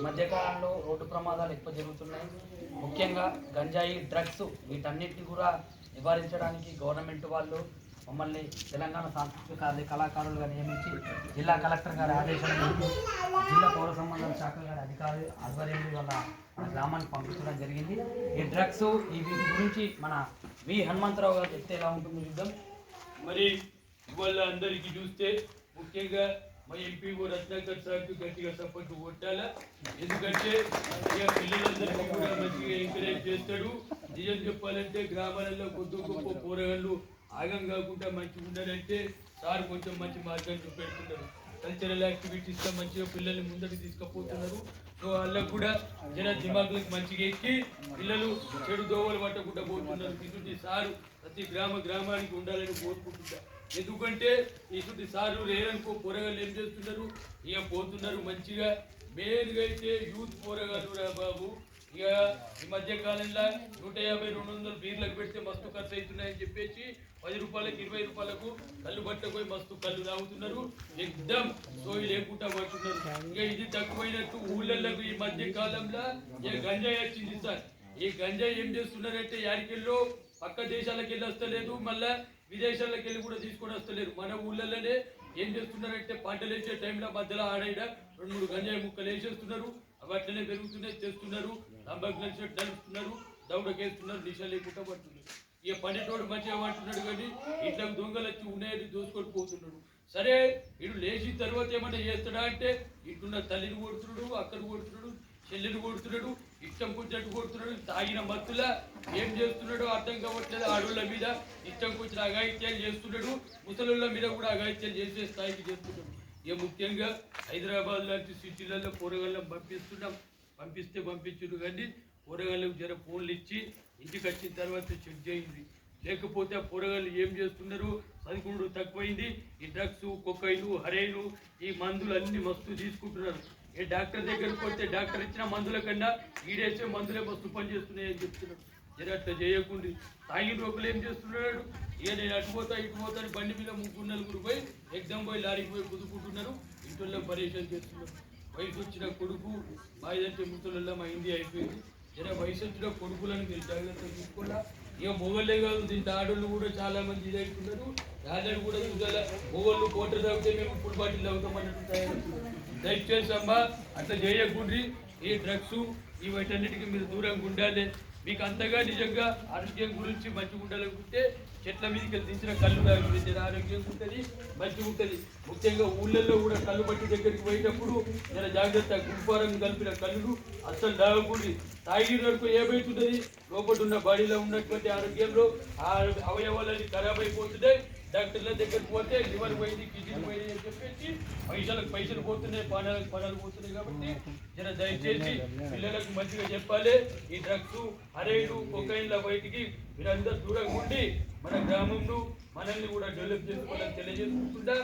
ఈ మధ్యకాలంలో రోడ్డు ప్రమాదాలు ఎక్కువ జరుగుతున్నాయి. ముఖ్యంగా గంజాయి డ్రగ్స్ వీటన్నిటిని కూడా నివారించడానికి గవర్నమెంట్ వాళ్ళు మమ్మల్ని తెలంగాణ సాంస్కృతిక కళాకారులుగా నియమించి జిల్లా కలెక్టర్ గారి ఆదేశం జిల్లా పౌర సంబంధాల శాఖ గారి అధికారి ఆధ్వర్యంలో వాళ్ళ మన గ్రామానికి పంపించడం జరిగింది. ఈ డ్రగ్స్ ఈ వీటి గురించి మన వి హనుమంతరావు గారు చెప్తే ఎలా ఉంటుందో చూద్దాం. మరి ఇవాళ అందరికీ చూస్తే ముఖ్యంగా మా ఎంపీ రత్నాకర్ సార్కి గట్టిగా సపోర్ట్ కొట్టాలా? ఎందుకంటే ఇక పిల్లలందరికీ కూడా మంచిగా ఎంకరేజ్ చేస్తాడు. నిజం చెప్పాలంటే గ్రామాలలో కొద్ది గొప్ప పోరగాళ్ళు ఆగం కాకుండా మంచిగా ఉండాలంటే సార్ కొంచెం మంచి మార్గాన్ని చూపెడుతున్నారు. కల్చరల్ యాక్టివిటీస్లో మంచిగా పిల్లల్ని ముందరికి తీసుకుపోతున్నారు. సో వాళ్ళకు కూడా జన దిమాగులకు మంచిగా ఎక్కి పిల్లలు చెడు దోవలు పట్టకుండా పోతున్నారు. ఇటువంటి సారు ప్రతి గ్రామ గ్రామానికి ఉండాలని కోరుకుంటున్నా. ఎందుకంటే ఇటువంటి సార్లు లేరనుకో పోరగాళ్ళు ఏం చేస్తున్నారు? ఇక పోతున్నారు? మంచిగా మెయిన్గా అయితే యూత్ పోరగాళ్ళు రా బాబు. ఇక ఈ మధ్య కాలంలో నూట యాభై రెండు వందల బీర్లకు పెడితే మస్తు ఖర్చు అవుతున్నాయని చెప్పేసి పది రూపాయలకు ఇరవై రూపాయలకు కళ్ళు పట్టకపోయి మస్తు కళ్ళు తాగుతున్నారు. ఎక్దమ్ సోయి లేకుండా పడుతున్నారు ఇక ఇది తక్కువైనట్టు ఊళ్ళకు ఈ మధ్య కాలంలో ఇక గంజాయి వచ్చింది సార్? ఈ గంజాయి ఏం చేస్తున్నారంటే యాడికెళ్ళో పక్క దేశాలకు వెళ్ళి వస్తలేదు మళ్ళా విదేశాలకు వెళ్ళి కూడా తీసుకొని వస్తలేరు. మన ఊళ్ళలోనే ఏం చేస్తున్నారంటే పంటలు వేసే టైంలో మధ్యలో ఆడైడ రెండు మూడు గంజాయి ముక్కలు వేసేస్తున్నారు. అవి అట్లనే పెరుగుతున్నాయి చేస్తున్నారు. తంబాకు నడిచేట్టు నడుస్తున్నారు. దౌడకేస్తున్నారు. దిశ లేకుండా పడుతున్నారు. ఇక పనితోడు మంచిగా పడుతున్నాడు కానీ ఇట్లా దొంగలు వచ్చి ఉన్నాయని దోసుకొని పోతున్నాడు. సరే ఇడు లేచిన తర్వాత ఏమన్నా చేస్తాడా అంటే ఇటున్న తల్లిని కొడుతున్నాడు అక్కను కొడుతున్నాడు చెల్లెని కొడుతున్నాడు ఇష్టం కూర్చున్నట్టు కొడుతున్నాడు తాగిన మత్తుల ఏం చేస్తున్నాడు అర్థం కావట్లేదు. ఆడోళ్ళ మీద ఇష్టం కూర్చుని అఘాయిత్యాలు చేస్తున్నాడు ముసలుళ్ళ మీద కూడా అఘాయిత్యాలు చేసే స్థాయికి చేస్తున్నాడు. ఇక ముఖ్యంగా హైదరాబాద్ లాంటి సిటీలలో కూరగాయలను పంపిస్తున్నాం. పంపిస్తే పంపించుడు కానీ కూరగాయలకు జర ఫోన్లు ఇచ్చి ఇంటికి వచ్చిన తర్వాత చెక్ చేయింది. లేకపోతే ఆ కూరగాయలు ఏం చేస్తున్నారు? చదువుకుడు తక్కువైంది. ఈ డ్రగ్స్ కొక్కైలు హరైలు ఈ మందులు అన్ని మస్తు తీసుకుంటున్నారు. ఏ డాక్టర్ దగ్గరికి పోతే డాక్టర్ ఇచ్చిన మందుల కన్నా ఈడేసే మందులే మస్తు పని చేస్తున్నాయని చెప్తున్నారు. జర అట్లా చేయకుండా తాగిన రోగులు ఏం చేస్తున్నాడు? ఇక నేను అటుపోతా ఇటు పోతా అని బండి మీద ముగ్గురు నలుగురు పోయి ఎగ్జామ్ పోయి లారీకి పోయి కుదుకుంటున్నారు ఇంట్లో పరేషాన్ చేస్తున్నారు. వయసు వచ్చిన కొడుకు మా ఇదంటే ముసలల్లో మా హిందీ అయిపోయింది. జర వయసు వచ్చిన కొడుకులను మీరు జాగ్రత్తగా చూసుకోవాలా ఇక మొగళ్ళే కాదు దీంట్లో ఆడోళ్ళు కూడా చాలా మంది ఇది రాజాడు కూడా చూడాలా మొగళ్ళు కోట తాగితే మేము ఫుల్ బాటిల్ తాగుతాం అన్నట్టు దయచేసి అమ్మా అట్లా చేయకుండ్రి ఈ డ్రగ్స్ ఈ వీటన్నిటికీ మీరు దూరంగా ఉండాలి. మీకు అంతగా నిజంగా ఆరోగ్యం గురించి మంచిగా ఉండాలనుకుంటే చెట్ల మీదకి వెళ్ళి దించిన కళ్ళు తాగి ఆరోగ్యం ఉంటుంది మంచిగా ఉంటుంది. ముఖ్యంగా ఊళ్ళల్లో కూడా కళ్ళు పట్టి దగ్గరికి పోయేటప్పుడు నేను జాగ్రత్త గుంపారం కలిపిన కళ్ళు అస్సలు తాగకూడదు తాగిన వరకు ఏమైతుంటుంది? లోపల ఉన్న బాడీలో ఉన్నటువంటి ఆరోగ్యంలో ఆ అవయవాలని ఖరాబ్ అయిపోతున్నాయి డాక్టర్ల దగ్గరికి పోతే లివర్ పోయింది కిడ్నీ పోయింది అని చెప్పేసి పైసలకు పైసలు పోతున్నాయి పానాలకు పానాలు పోతున్నాయి కాబట్టి జర దయచేసి పిల్లలకు మంచిగా చెప్పాలి. ఈ డ్రగ్స్ అరేడు కొకైన్ల బయటికి మీరందరూ దూరంగా ఉండి మన గ్రామంలో మనల్ని కూడా డెవలప్ చేసుకోవాలని తెలియజేసుకుంటుందా